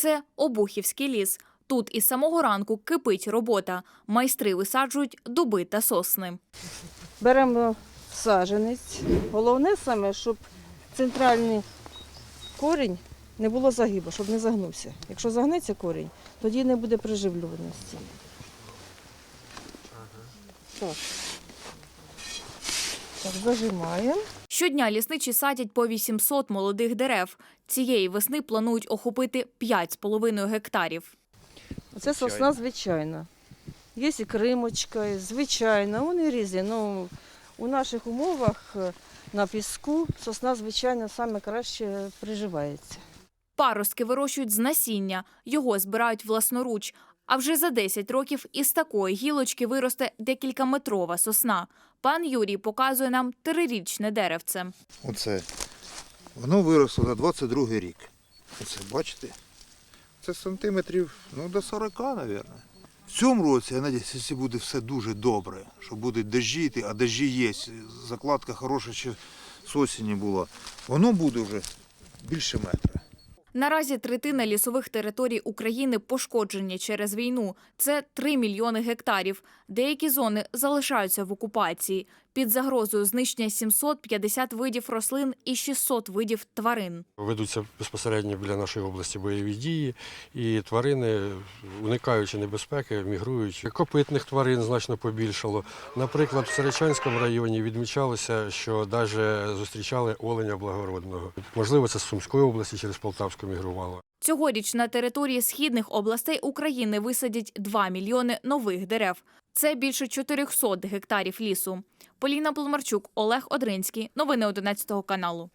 Це Обухівський ліс. Тут із самого ранку кипить робота. Майстри висаджують дуби та сосни. Беремо саженець. Головне саме, щоб центральний корінь не було загибу, щоб не загнувся. Якщо загнеться корінь, тоді не буде приживлюваності. Так. Так, зажимаємо. Щодня лісничі садять по 800 молодих дерев. Цієї весни планують охопити 5,5 гектарів. Це сосна звичайна. Є і кримочка, і звичайна, вони різні. Ну, у наших умовах е, на піску сосна звичайна саме краще приживається. Паростки вирощують з насіння, його збирають власноруч. А вже за 10 років із такої гілочки виросте декількаметрова сосна. Пан Юрій показує нам трирічне деревце. Оце. Воно виросло за 22-й рік. Оце, бачите? Це сантиметрів ну, до 40, мабуть. В цьому році, я сподіваюся, якщо буде все дуже добре, що будуть йти, а дощі є, закладка хороша ще з осені була, воно буде вже більше метра. Наразі третина лісових територій України пошкоджені через війну. Це 3 мільйони гектарів. Деякі зони залишаються в окупації. Під загрозою знищення 750 видів рослин і 600 видів тварин. Ведуться безпосередньо біля нашої області бойові дії, і тварини, уникаючи небезпеки, мігрують. Копитних тварин значно побільшало. Наприклад, в Серечанському районі відмічалося, що навіть зустрічали оленя благородного. Можливо, це з Сумської області через Полтавську мігрувало. Цьогоріч на території східних областей України висадять 2 мільйони нових дерев. Це більше 400 гектарів лісу. Поліна Полмарчук, Олег Одринський. Новини 11 каналу.